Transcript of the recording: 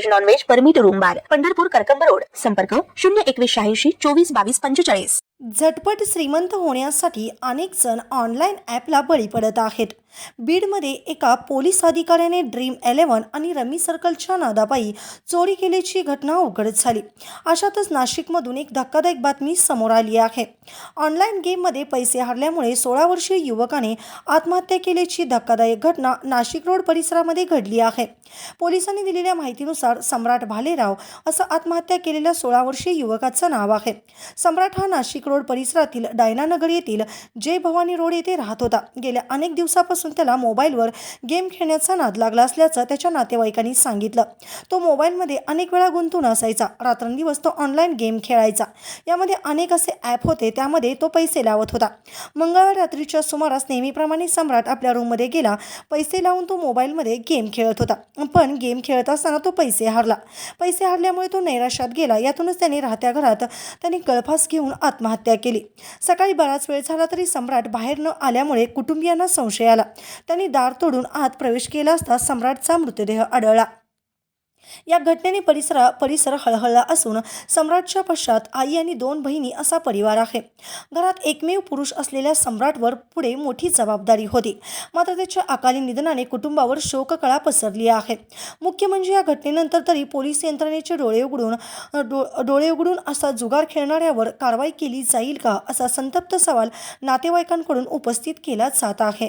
veg non veg permit room bar Pandharpur Karkamb road. संपर्क शून्य एकवीस शहाऐंशी चोवीस बावीस पंचेचाळीस. झटपट श्रीमंत होण्यासाठी अनेक जण ऑनलाईन ॲपला बळी पडत आहेत. बीडमध्ये एका पोलीस अधिकाऱ्याने ड्रीम इलेव्हन आणि रमी सर्कलच्या नादापायी चोरी केल्याची घटना उघड झाली. अशातच नाशिकमधून एक धक्कादायक बातमी समोर आली आहे. ऑनलाईन गेममध्ये पैसे हरल्यामुळे सोळा वर्षीय युवकाने आत्महत्या केल्याची धक्कादायक घटना नाशिक रोड परिसरामध्ये घडली आहे. पोलिसांनी दिलेल्या माहितीनुसार सम्राट भालेराव असं आत्महत्या केलेल्या सोळा वर्षीय युवकाचं नाव आहे. सम्राट हा नाशिक रोड परिसरातील डायनानगर येथील जय भवानी रोड येथे राहत होता. गेल्या अनेक दिवसापासून त्याला मोबाईलवर गेम खेळण्याचा नाद लागला असल्याचं त्याच्या नातेवाईकांनी सांगितलं. तो मोबाईलमध्ये अनेक वेळा गुंतून असायचा. रात्रंदिवस तो ऑनलाईन गेम खेळायचा. यामध्ये अनेक असे ॲप होते त्यामध्ये तो पैसे लावत होता. मंगळवार रात्रीच्या सुमारास नेहमीप्रमाणे सम्राट आपल्या रूममध्ये गेला. पैसे लावून तो मोबाईलमध्ये गेम खेळत होता. पण गेम खेळत असताना तो पैसे हारला. पैसे हारल्यामुळे तो नैराश्यात गेला. यातूनच त्याने राहत्या घरात त्याने गळफास घेऊन आत्महत्या केली. सकाळी बराच वेळ झाला तरी सम्राट बाहेर न आल्यामुळे कुटुंबियांना संशय आला. त्यांनी दार तोडून आत प्रवेश केला असता सम्राटचा मृतदेह आढळला. या घटनेने परिसरा परिसर हळहळला असून सम्राटच्या पश्चात आई आणि दोन बहिणी असा परिवार आहे. घरात एकमेव पुरुष असलेल्या सम्राटवर पुढे मोठी जबाबदारी होती. मात्र त्याच्या अकाली निधनाने कुटुंबावर शोककळा पसरली आहे. मुख्य म्हणजे या घटनेनंतर तरी पोलीस यंत्रणेचे डोळे उघडून डो डोळे उघडून असा जुगार खेळणाऱ्यावर कारवाई केली जाईल का असा संतप्त सवाल नातेवाईकांकडून उपस्थित केला जात आहे.